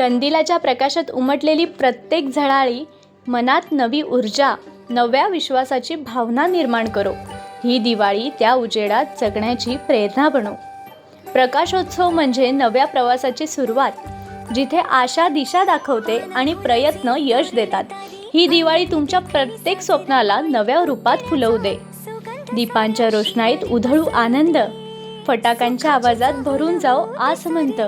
कंदिलाच्या प्रकाशात उमटलेली प्रत्येक झळाळी मनात नवी ऊर्जा नव्या विश्वासाची भावना निर्माण करो. ही दिवाळी त्या उजेडात जगण्याची प्रेरणा बनो प्रकाशोत्सव म्हणजे नव्या प्रवासाची सुरुवात जिथे आशा दिशा दाखवते आणि प्रयत्न यश देतात. ही दिवाळी तुमच्या प्रत्येक स्वप्नाला नव्या रूपात फुलवू दे. दीपांच्या रोषणाईत उधळू आनंद. फटाक्यांच्या आवाजात भरून जाओ आसमंत.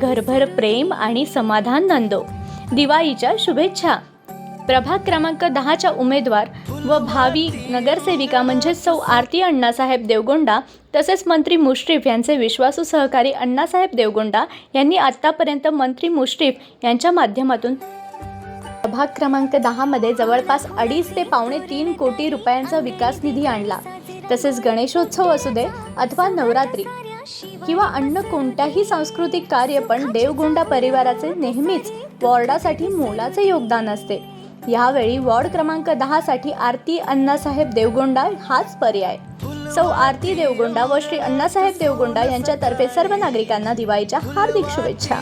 घरभर प्रेम आणि समाधान नंदो. दिवाळीच्या शुभेच्छा. प्रभाग क्रमांक दहाच्या उमेदवार व भावी नगरसेविका म्हणजे सौ आरती अण्णासाहेब देवगोंडा तसेच मंत्री मुश्रीफ यांचे विश्वासू सहकारी अण्णासाहेब देवगोंडा यांनी आत्तापर्यंत मंत्री मुश्रीफ यांच्या माध्यमातून प्रभाग क्रमांक दहामध्ये जवळपास अडीच ते पावणे तीन कोटी रुपयांचा विकास निधी आणला. तसेच गणेशोत्सव असू दे अथवा नवरात्री किंवा अन्य कोणत्याही सांस्कृतिक कार्य पण देवगोंडा परिवाराचे नेहमीच वॉर्डासाठी मोलाचे योगदान असते. यावेळी वॉर्ड क्रमांक दहासाठी आरती अण्णासाहेब देवगोंडा हाच पर्याय. सौ आरती देवगोंडा व श्री अण्णासाहेब देवगोंडा यांच्यातर्फे सर्व नागरिकांना दिवाळीच्या हार्दिक शुभेच्छा.